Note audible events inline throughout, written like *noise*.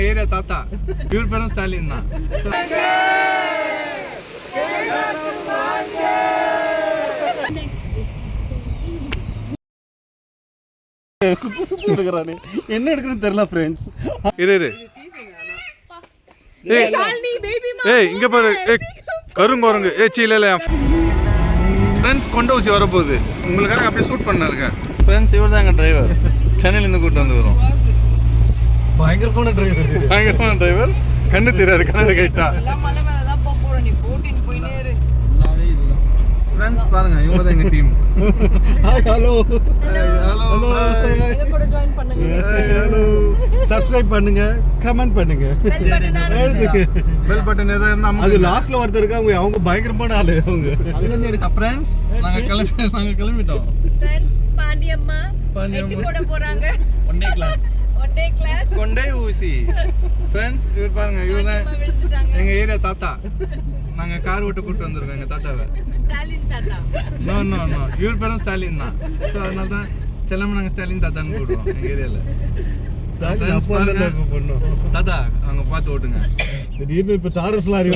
எங்க ஏரியா தாத்தா. இவர் பேரும் ஸ்டாலின் தான். So- குத்து சுத்து எடுக்கிறானே. என்ன எடுக்கிறேன்னு தெரியல ஃப்ரெண்ட்ஸ் இரு இரு. ஏய் ஏய் இங்க பாரு. ஏய் கருங்கோரங்கு ஏய் சீ இல்ல இல்ல ஃப்ரெண்ட்ஸ் கொண்ட ஊசி வரப்போகுது. உங்களுக்காக அப்படியே ஷூட் பண்ணாருங்க ஃப்ரெண்ட்ஸ் இவர் தான் எங்கள் டிரைவர் சென்னையிலேருந்து கூட்டு வந்து வரோம் பயங்கரமான டிரைவர் பயங்கரமான டிரைவர் கண்ணு தெரியாது கண்ணு கைட்டா எல்லாம் மலை மேல தான் போக போறோம் நீ போட்டின்னு போயினே இரு. ஃப்ரெண்ட்ஸ் பாருங்க இவங்க தான் எங்கள் டீம் ஹாய் ஹலோ ஹலோ எங்க கூட ஜாயின் பண்ணுங்க ஹலோ சப்ஸ்கிரைப் பண்ணுங்க கமெண்ட் பண்ணுங்க. பெல் பட்டன் எழுதுங்க. பெல் பட்டன் எதாவது இருந்தால் அது லாஸ்ட்ல ஒருத்தர் இருக்காங்க அவங்க பயங்கரமான ஆளு அவங்க. அங்கேருந்து எடுக்க ஃப்ரெண்ட்ஸ் நாங்கள் கிளம்பி நாங்கள் கிளம்பிட்டோம். ஃப்ரெண்ட்ஸ் பாண்டியம்மா பாண்டியம்மா. எட்டி போட போறாங்க. ஒன் டே கிளாஸ் கொண்டே ஊசி. ஃப்ரெண்ட்ஸ் இவர் பாருங்க இவர் தான் எங்கள் ஏரியா தாத்தா. நாங்கள் கார் விட்டு கூட்டு வந்திருக்கோம் எங்கள் தாத்தாவை. ஸ்டாலின் தாத்தா. நோ நோ நோ இவர் பேரும் ஸ்டாலின் தான். ஸோ அதனால தான் செல்லம்மா நாங்கள் ஸ்டாலின் தாத்தான்னு கூடுவோம். இப்ப பண்ணோம் தாத்தா அவங்க பார்த்து ஓட்டுங்க. திடீர்னு இப்ப டாரஸ் லாரி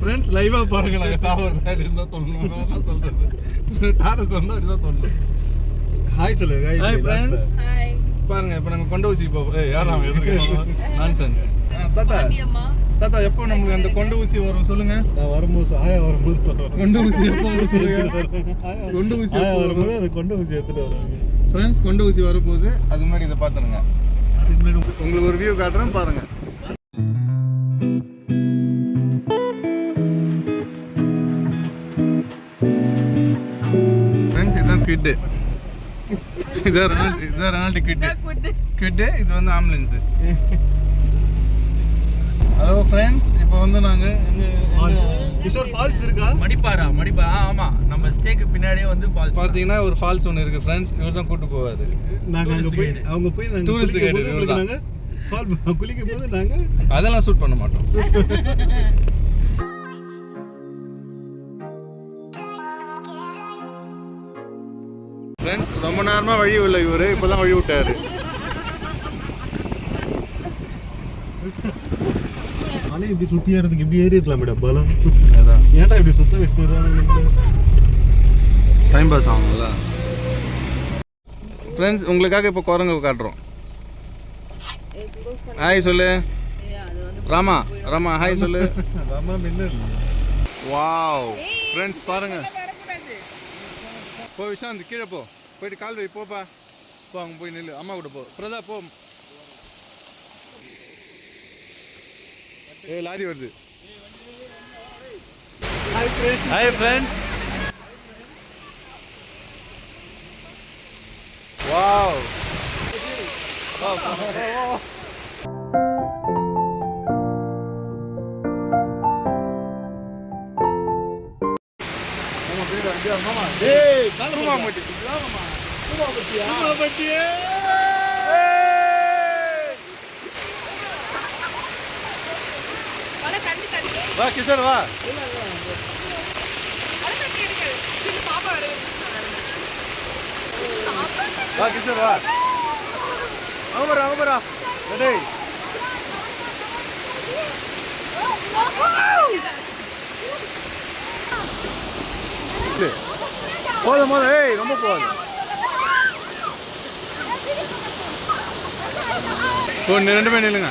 ஃப்ரெண்ட்ஸ் லைவாக பாருங்க. நாங்கள் சாப்பிட்றது அப்படின்னு தான் சொல்லணும். டாரஸ் வந்து அப்படி தான் சொல்லணும் ஹாய் சொல்லுங்க ஹாய் ஃப்ரெண்ட்ஸ் ஹாய் பாருங்க இப்போ நாங்கள் கொண்ட ஊசி ஏய் யார் நாம எதிர்க்க நான்சென்ஸ் தாத்தா தாத்தா எப்போ நம்மளுக்கு அந்த கொண்ட ஊசி வரும் சொல்லுங்க? நான் வரும்போது ஆயா வரும்போது வரும். கொண்ட ஊசி எப்போ வரும் சொல்லுங்க? ஆயா கொண்ட ஊசி ஆயா வரும்போது அது கொண்டு ஊசி எடுத்துட்டு வருவாங்க. ஃப்ரெண்ட்ஸ் கொண்ட ஊசி வரப்போகுது. அது முன்னாடி இதை பார்த்துருங்க அதுக்கு முன்னாடி உங்களுக்கு ஒரு வியூ காட்டுறேன் பாருங்க. ஃப்ரெண்ட்ஸ் இதுதான் கிட்டு இதான் ரெனால்டு இதான் ரெனால்டு கிட்டு கூட்டு கிட்டு இது வந்து ஆம்புலன்ஸு ஹலோ ஃப்ரெண்ட்ஸ் இப்போ வந்து நாங்கள் கிஷோர் ஃபால்ஸ் இருக்கா? மடிப்பாரா மடிப்பாரா ஆமா. நம்ம ஸ்டேக்கு பின்னாடியே வந்து ஃபால்ஸ் பார்த்தீங்கன்னா ஒரு ஃபால்ஸ் ஒன்று இருக்குது ஃப்ரெண்ட்ஸ் இவர் தான் கூட்டு போவார். நாங்க அங்க போய் அவங்க போய் நாங்க Tourist குளிக்கும் guide போது இவரு தான். நாங்க கால் குளிக்கும் போது நாங்க அதெல்லாம் ஷூட் பண்ண மாட்டோம். *laughs* ஃப்ரெண்ட்ஸ் ரொம்ப நேரமாக வழி உள்ள இவர். இப்போ தான் வழி விட்டாரு. ஆனா இப்படி சுத்தி ஏறதுக்கு இப்படி ஏறி இருக்கலாம் மேடம். பலம். ஏன்டா இப்படி சுத்த வச்சுட்டு டைம் பாஸ் ஆகும்ல. ஃப்ரெண்ட்ஸ் உங்களுக்காக இப்போ குரங்கு காட்டுறோம். ஹாய் சொல்லு. அது வந்து ராமா ராமா ஹாய் சொல்லு. ராமா வாவ் ஃப்ரெண்ட்ஸ் பாருங்க. போ விஷாந்த் கீழே போ. போயிட்டு கால் வை போப்பா. போ அங்கே போய் நில்லு. அம்மா கூட போ. பிரதா போ. ஏய் லாரி வருது. ஹாய் ஃப்ரெண்ட்ஸ் வாவ் ஏய் காலமா மாட்டி வா கிஷோர் வா. வா கிஷோர் வா. அவரா அவரா டேய் போதும் போதும். ஏய் ரொம்ப போதும். ஒன்று ரெண்டு பேர் நில்லுங்க.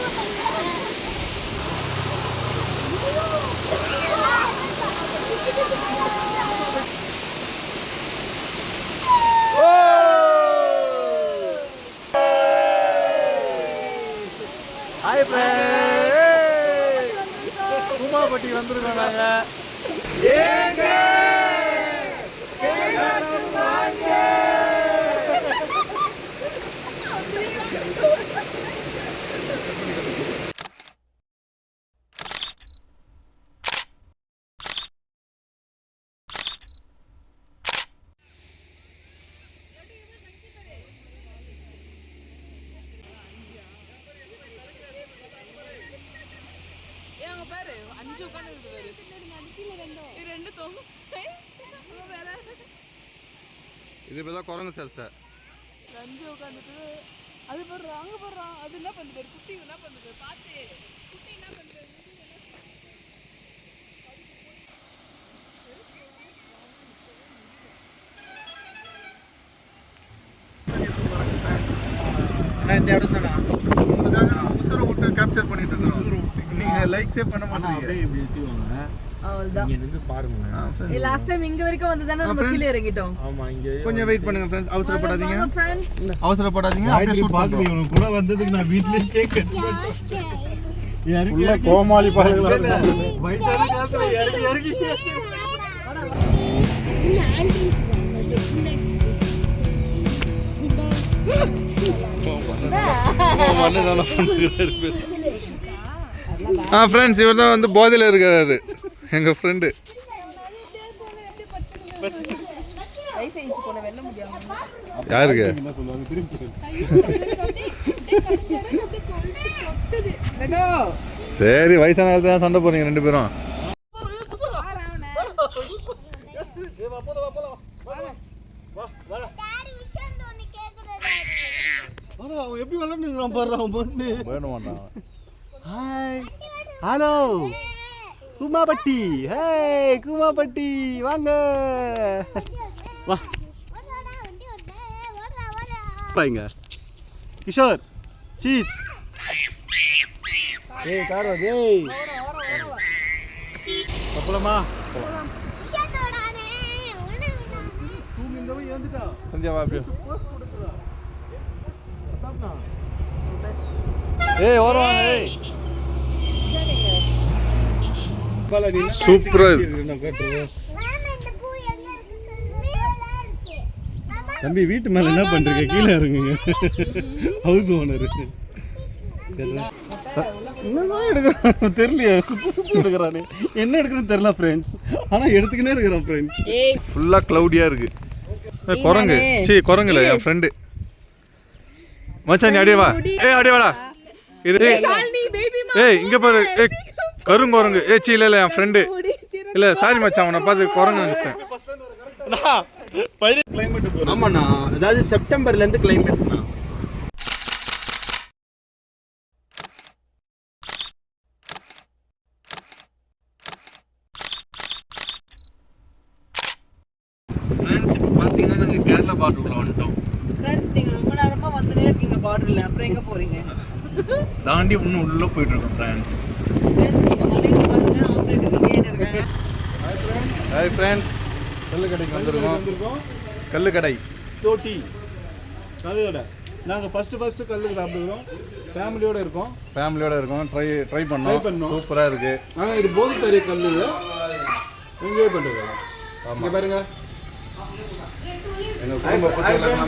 ஹாய் பூமாப்பட்டி வந்திருக்கோம் நாங்கள் ஏன் அங்க பாரு அஞ்சு உட்காந்து ரெண்டு தொங்கும் வேற இது இப்போ தான் குரங்கு சேஷ்டை அஞ்சு உட்காந்துட்டு அது போடுறான் அங்க போடுறான் அது என்ன பண்ணுது குட்டி என்ன பண்ணுது பார்த்து குட்டி என்ன பண்ணுது? இந்த இடம் தானா உசுரை விட்டு கேப்சர் பண்ணிட்டு இருக்கிறோம். நீங்கள் லைக்ஸே பண்ண மாட்டீங்க. அவ்வளவுதான். இங்க நின்று பாருங்க. லாஸ்ட் டைம் இங்க வரைக்கும் வந்து தானே நம்ம கீழே இறங்கிட்டோம். ஆமா இங்க கொஞ்சம் வெயிட் பண்ணுங்க ஃப்ரெண்ட்ஸ் அவசரப்படாதீங்க. அவசரப்படாதீங்க. அப்படியே. இவனுக்கு கூட வந்ததுக்கு நான் வீட்லயே கேக் உள்ள கோமாளி பாருங்களா வயசான காலத்துல இறங்கி இறங்கி. ஆ ஃப்ரெண்ட்ஸ் இவர் தான் வந்து போதையில் இருக்கிறாரு. எங்கள் ஃப்ரெண்டு யாருக்கு? சரி வயசான காலத்துல தான் சண்டை போறீங்க ரெண்டு பேரும். எப்படி விளாண்டுங்கிறான் பாரு அவன் பொண்ணு. வேண மாட்டான் ஹாய் ஹலோ குமாபட்டி ஹே குமாபட்டி வாங்க. வா. பாருங்க. கிஷோர். சீஸ் ஏய் காரோ டேய் அப்பலமா தூங்கி இந்த அப்படியே. ஏய் ஓரவாங்க ஏய். பாலா, நீ சூப்பரா இருக்கு. நான் காட்டுறேன். தம்பி வீட்டு மேல என்ன பண்றீங்க? கீழே இறங்குங்க. ஹவுஸ் ஓனர் என்னதான் எடுக்கிறான் தெரியலையே. குத்து சுத்து எடுக்கிறானே. என்ன எடுக்கிறேன்னு தெரியல ஃப்ரெண்ட்ஸ் ஆனா எடுத்துக்கினே இருக்கிறான் ஃப்ரெண்ட்ஸ் ஃபுல்லாக க்ளவுடியாக இருக்கு. ஏய், குரங்கு. சீ குரங்குல என் ஃப்ரெண்டு மச்சான் நீ அடியே வா. ஏய் அடியே வாடா. இது ஏய் இங்க பாரு. ஏய் கருங்குரங்கு. ஏய் சீ இல்ல இல்ல என் ஃப்ரெண்டு இல்ல சாரி மச்சான் உன்னை பார்த்து குரங்கு நினைச்சேன் கிளைமேட் ஆமாண்ணா அதாவது செப்டம்பர்ல இருந்து கிளைமேட்ண்ணா ஃப்ரெண்ட்ஸ் இப்போ பார்த்தீங்கன்னா நாங்கள் கேரளா பார்டருக்குள்ள வந்துட்டோம். ஃப்ரெண்ட்ஸ் நீங்க ரொம்ப நேரமா வந்துட்டே இருக்கீங்க பார்டர்ல அப்புறம் எங்க போறீங்க? தாண்டி இன்னும் உள்ளே போயிட்டு இருக்கோம் ஃப்ரெண்ட்ஸ் ஹாய் ஃப்ரெண்ட்ஸ் கல்லு கடைக்கு வந்திருக்கோம். கல்லு கடை. தோட்டி. நாங்கள் ஃபர்ஸ்ட் ஃபர்ஸ்ட் கல்லுக்கு சாப்பிடுறோம் ஃபேமிலியோட இருக்கோம். ஃபேமிலியோட இருக்கோம். ட்ரை ட்ரை பண்ணோம். பண்ணோம். சூப்பராக இருக்கு. ஆனால் இது போதைத்தறி கல் என்ஜாய் பண்ணுறது இங்கே பாருங்க. எங்கள் குடும்ப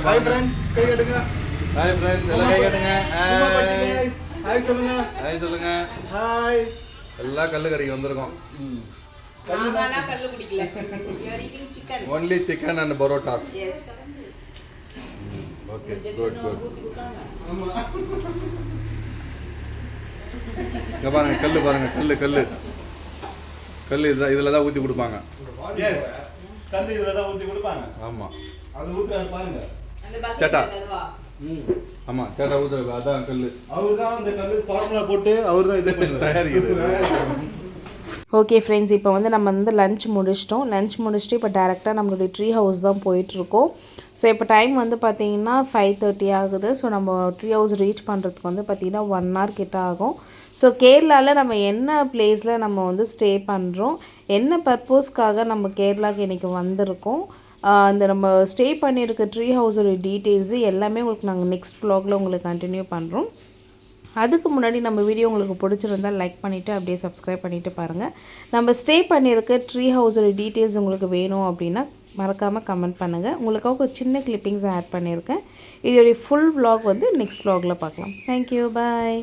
ஹாய் ஃப்ரெண்ட்ஸ் கை கட்டுங்க. ஹாய் ஃப்ரெண்ட்ஸ் எல்லாம் கை கட்டுங்க. ஹாய் சொல்லுங்க. ஹாய் சொல்லுங்க. ஹாய் எல்லாம் கல்லு கடைக்கு வந்திருக்கோம் கல்லு குடிக்கல chicken only chicken and parottas yes okay good good இங்க பாருங்க கல்லு பாருங்க கல்லு கல்லு. கல்லு இதுல இதில் தான் ஊற்றி கொடுப்பாங்க. எஸ் கல் இதில் தான் ஊற்றி கொடுப்பாங்க. ஆமாம் அது ஊற்றுறாரு பாருங்க. அந்த சட்டா. அதுவா ம் ஆமாம் சேட்டா ஊற்றுறது அதான் கல்லு. அவர் தான் அந்த கல் ஃபார்முலா போட்டு அவர் தான் இது தயாரிக்கிறது. ஓகே ஃப்ரெண்ட்ஸ் இப்போ வந்து நம்ம வந்து லஞ்ச் முடிச்சிட்டோம். லஞ்ச் முடிச்சுட்டு இப்போ டேரெக்டாக நம்மளுடைய ட்ரீ ஹவுஸ் தான் போயிட்டுருக்கோம். ஸோ இப்போ டைம் வந்து பார்த்திங்கன்னா ஃபைவ் தேர்ட்டி ஆகுது. ஸோ நம்ம ட்ரீ ஹவுஸ் ரீச் பண்ணுறதுக்கு வந்து பார்த்திங்கன்னா ஒன் ஹவர் கிட்ட ஆகும். ஸோ கேரளாவில் நம்ம என்ன பிளேஸில் நம்ம வந்து ஸ்டே பண்ணுறோம் என்ன பர்பஸ்க்காக நம்ம கேரளாவுக்கு இன்றைக்கி வந்திருக்கோம்? இந்த நம்ம ஸ்டே பண்ணியிருக்க ட்ரீ ஹவுஸோட டீட்டெயில்ஸு எல்லாமே உங்களுக்கு நாங்கள் நெக்ஸ்ட் வ்ளாகில் உங்களுக்கு கண்டினியூ பண்ணுறோம் அதுக்கு முன்னாடி நம்ம வீடியோ உங்களுக்கு பிடிச்சிருந்தா லைக் பண்ணிவிட்டு அப்படியே சப்ஸ்கிரைப் பண்ணிவிட்டு பாருங்கள் நம்ம ஸ்டே பண்ணியிருக்க ட்ரீ ஹவுஸோட டீட்டெயில்ஸ் உங்களுக்கு வேணும் அப்படின்னா மறக்காமல் கமெண்ட் பண்ணுங்கள் உங்களுக்காக ஒரு சின்ன கிளிப்பிங்ஸ் ஆட் பண்ணியிருக்கேன். இதோடைய ஃபுல் ப்ளாக் வந்து நெக்ஸ்ட் vlogல பார்க்கலாம். தேங்க்யூ பாய்